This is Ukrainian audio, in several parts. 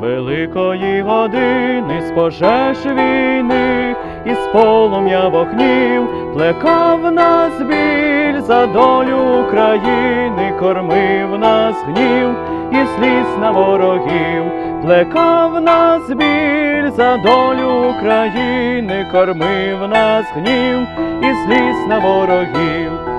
великої години, з пожеж війни, із полум'я вогнів, плекав нас біль за долю України, кормив нас гнів і сліз на ворогів, плекав нас біль за долю України, кормив нас гнів і сліз на ворогів.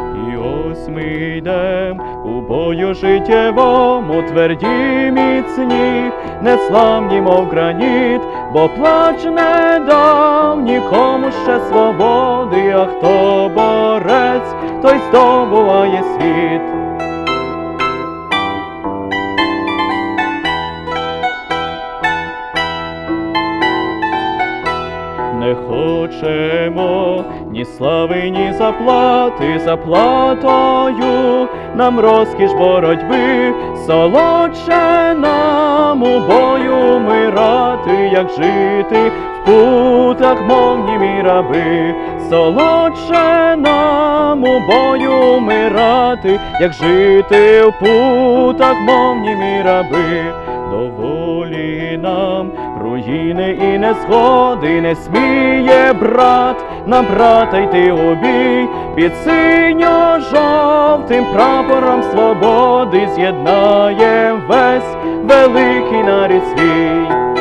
Ми йдем у бою життєвому, тверді міцні, неславні, мов граніт, бо плач не дав нікому ще свободи, а хто борець, той здобуває світ. Не хочемо ні слави, ні заплати заплатою, нам розкіш боротьби, солодше нам у бою мирати, як жити в путах, мов німі раби, солодше нам у бою мирати, як жити в путах, мов німі раби. Доволі нам. Руїни і незгоди не сміє брат. На брата йти обій, бій під синьо-жовтим прапором свободи з'єднає весь великий нарід свій.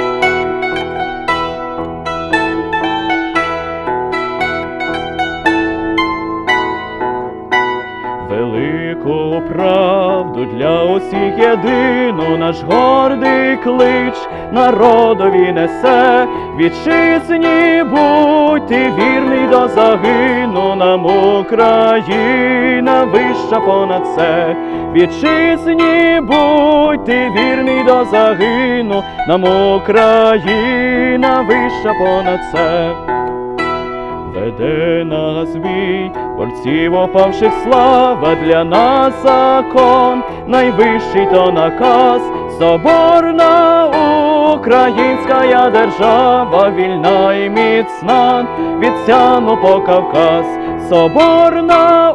Велику правду для усіх єдину наш гордий клич народові несе, вітчизні будь ти вірний до загину, нам Україна вища понад це, вітчизні будь ти вірний до загину, нам Україна вища понад це. Веде нас бій, борців опавших слава для нас закон, найвищий то наказ, соборна українська держава, вільна і міцна, від Сяну по Кавказ, соборна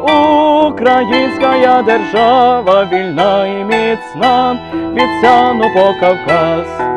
українська держава, вільна і міцна, від Сяну по Кавказ.